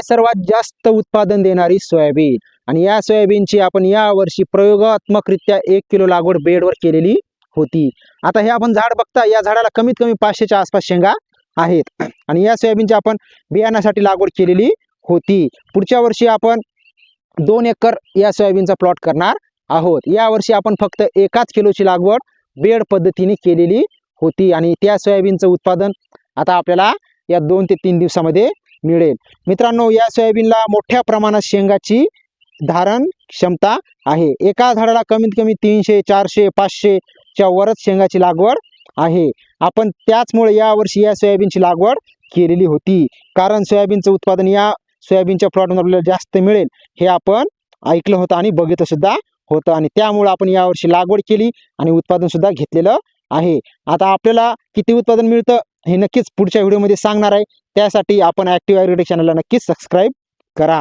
आहे सर्वात जास्त उत्पादन देणारी सोयाबीन. आणि या सोयाबीनची आपण या वर्षी प्रयोगात्मकरित्या एक किलो लागवड बेडवर केलेली होती. आता हे आपण झाड बघता या झाडाला कमीत कमी पाचशेच्या आसपास शेंगा आहेत. आणि या सोयाबीनची आपण बियाण्यासाठी लागवड केलेली होती. पुढच्या वर्षी आपण दोन एकर या सोयाबीनचा प्लॉट करणार आहोत. या वर्षी आपण फक्त एकाच किलोची लागवड बेड पद्धतीने केलेली होती. आणि त्या सोयाबीनचं उत्पादन आता आपल्याला या दोन ते तीन दिवसामध्ये मिळेल. मित्रांनो या सोयाबीनला मोठ्या प्रमाणात शेंगाची धारण क्षमता आहे. एका झाडाला कमीत कमी तीनशे चारशे पाचशेच्या वरच शेंगाची लागवड आहे. आपण त्याचमुळे यावर्षी या सोयाबीनची लागवड केलेली होती. कारण सोयाबीनचं उत्पादन या सोयाबीनच्या प्लॉटमध्ये आपल्याला जास्त मिळेल हे आपण ऐकलं होतं आणि बघितलं सुद्धा होतं. आणि त्यामुळं आपण यावर्षी लागवड केली आणि उत्पादनसुद्धा घेतलेलं आहे. आता आपल्याला किती उत्पादन मिळतं हे नक्कीच पुढच्या व्हिडिओमध्ये सांगणार आहे. त्यासाठी आपण ॲक्टिव्ह ॲग्रिटेक चॅनलला नक्कीच सबस्क्राईब करा.